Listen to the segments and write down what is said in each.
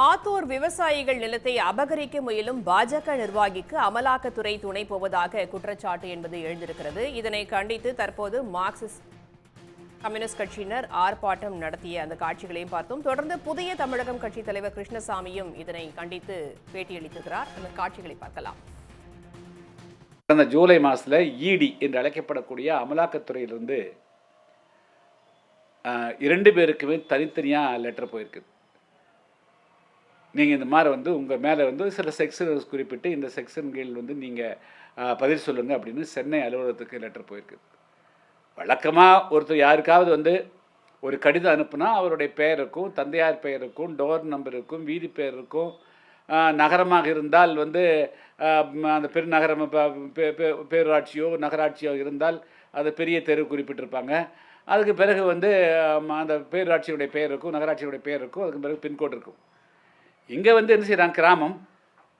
ஆத்தூர் விவசாயிகள் நிலத்தை அபகரிக்க முயலும் பாஜக நிர்வாகிக்கு அமலாக்கத்துறை துணை போவதாக குற்றச்சாட்டு என்பது எழுந்திருக்கிறது. இதனை கண்டித்து தற்போது மார்க்சிஸ்ட் கம்யூனிஸ்ட் கட்சியினர் ஆர்ப்பாட்டம் நடத்திய அந்த காட்சிகளையும் பார்த்தோம். தொடர்ந்து புதிய தமிழகம் கட்சித் தலைவர் கிருஷ்ணசாமியும் இதனை கண்டித்து பேட்டியளித்திருக்கிறார். அந்த காட்சிகளை பார்க்கலாம். கடந்த ஜூலை மாதத்தில் இடி என்று அழைக்கப்படக்கூடிய அமலாக்கத்துறையிலிருந்து இரண்டு பேருக்குமே தனித்தனியாக லெட்டர் போயிருக்கு. நீங்கள் இந்த மாதிரி வந்து உங்கள் மேலே வந்து சில செக்ஷன்ஸ் குறிப்பிட்டு இந்த செக்ஷன் கீழ் வந்து நீங்கள் பதில் சொல்லுங்கள் அப்படின்னு சென்னை அலுவலகத்துக்கு லெட்டர் போயிருக்கு. வழக்கமாக ஒருத்தர் யாருக்காவது வந்து ஒரு கடிதம் அனுப்புனா அவருடைய பெயர் இருக்கும் தந்தையார் பெயர் இருக்கும் டோர் நம்பர் இருக்கும் வீதி பெயர் இருக்கும். நகரமாக இருந்தால் வந்து அந்த பெருநகரம் பேரூராட்சியோ நகராட்சியோ இருந்தால் அது பெரிய தெரு குறிப்பிட்டிருப்பாங்க. அதுக்கு பிறகு வந்து அந்த பேரூராட்சியுடைய பெயர் இருக்கும் நகராட்சியுடைய பெயர் இருக்கும் அதுக்கு பிறகு பின்கோடு இருக்கும். இங்கே வந்து என்ன செய்கிறாங்க கிராமம்.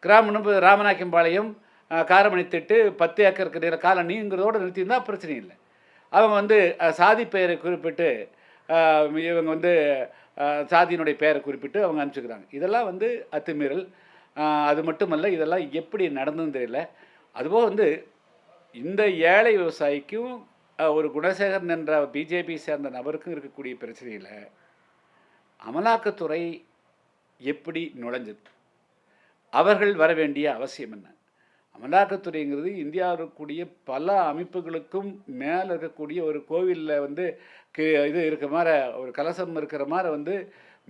கிராமம்னு ராமநாயக்கம்பாளையம் காரமணி திட்டு பத்து ஏக்கருக்கு நேர காலனிங்கிறதோடு நிறுத்தியிருந்தா பிரச்சனை இல்லை. அவங்க வந்து சாதி பெயரை குறிப்பிட்டு இவங்க வந்து சாதியினுடைய பெயரை குறிப்பிட்டு அவங்க அனுப்பிச்சுக்கிறாங்க. இதெல்லாம் வந்து அத்துமீறல். அது மட்டுமல்ல இதெல்லாம் எப்படி நடந்ததுன்னு தெரியல. அதுபோக வந்து இந்த ஏழை விவசாயிக்கும் ஒரு குணசேகரன் என்ற பிஜேபி சேர்ந்த நபருக்கும் இருக்கக்கூடிய பிரச்சனையில் அமலாக்கத்துறை எப்படி நுழைஞ்சது? அவர்கள் வர வேண்டிய அவசியம் என்ன? அமலாக்கத்துறைங்கிறது இந்தியாவில் இருக்கக்கூடிய பல அமைப்புகளுக்கும் மேலே இருக்கக்கூடிய ஒரு கோவிலில் வந்து இது இருக்கிற மாதிரி ஒரு கலசம் இருக்கிற மாதிரி வந்து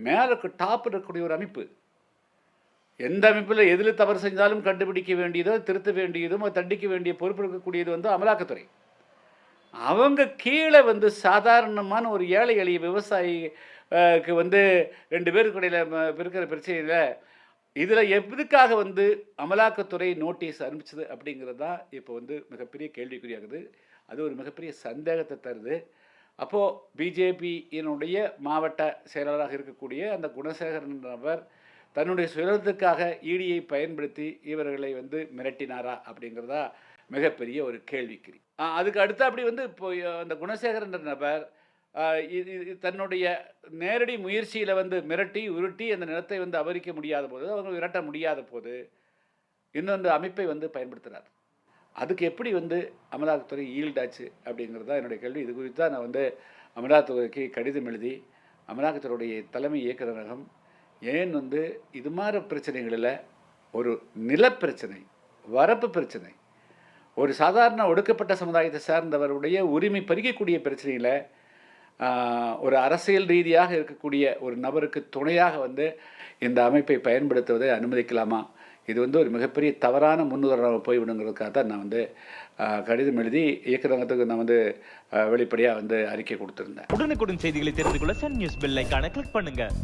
மேலே டாப் இருக்கக்கூடிய ஒரு அமைப்பு. எந்த அமைப்பில் எதில் தவறு செஞ்சாலும் கண்டுபிடிக்க வேண்டியதோ திருத்த வேண்டியதும் தண்டிக்க வேண்டிய பொறுப்பு இருக்கக்கூடியது வந்து அமலாக்கத்துறை. அவங்க கீழே வந்து சாதாரணமான ஒரு ஏழை எளிய விவசாயிக்கு வந்து ரெண்டு பேருக்கு இடையில் இருக்கிற பிரச்சனையில் இதில் எதுக்காக வந்து அமலாக்கத்துறை நோட்டீஸ் அனுப்பிச்சது அப்படிங்கிறது தான் இப்போ வந்து மிகப்பெரிய கேள்விக்குறியாகுது. அது ஒரு மிகப்பெரிய சந்தேகத்தை தருது. அப்போது பிஜேபியினுடைய மாவட்ட செயலாளராக இருக்கக்கூடிய அந்த குணசேகரன் நபர் தன்னுடைய சுயத்துக்காக ஈடியை பயன்படுத்தி இவர்களை வந்து மிரட்டினாரா அப்படிங்கிறதா மிகப்பெரிய ஒரு கேள்விக்குறி. அதுக்கு அடுத்து அப்படி வந்து இப்போ அந்த குணசேகரன்ற நபர் இது தன்னுடைய நேரடி முயற்சியில் வந்து மிரட்டி உருட்டி அந்த நிலத்தை வந்து அபரிக்க முடியாத போது அவங்க விரட்ட முடியாத போது இன்னொன்று அமைப்பை வந்து பயன்படுத்துகிறார் அதுக்கு எப்படி வந்து அமலாக்கத்துறை ஈல்டாச்சு அப்படிங்கிறது தான் என்னுடைய கேள்வி. இது குறித்து தான் நான் வந்து அமலாக்கத்துறைக்கு கடிதம் எழுதி அமலாக்கத்துறையுடைய தலைமை இயக்குநரகம் ஏன் வந்து இது மாதிரி பிரச்சனைகளில் ஒரு நிலப்பிரச்சனை வரப்பு பிரச்சனை ஒரு சாதாரண ஒடுக்கப்பட்ட சமுதாயத்தை சார்ந்தவருடைய உரிமை பறிக்கக்கூடிய பிரச்சனையில் ஒரு அரசியல் ரீதியாக இருக்கக்கூடிய ஒரு நபருக்கு துணையாக வந்து இந்த அமைப்பை பயன்படுத்துவதை அனுமதிக்கலாமா? இது வந்து ஒரு மிகப்பெரிய தவறான முன்னுதாரணம் போய்விடுங்கிறதுக்காக தான் நான் வந்து கடிதம் எழுதி இயக்குநரகத்துக்கு நான் வந்து வெளிப்படையாக வந்து அறிக்கை கொடுத்துருந்தேன். உடனுக்குடன் செய்திகளை தெரிந்து கொள்ள சன் நியூஸ் பெல் ஐகானை கிளிக் பண்ணுங்கள்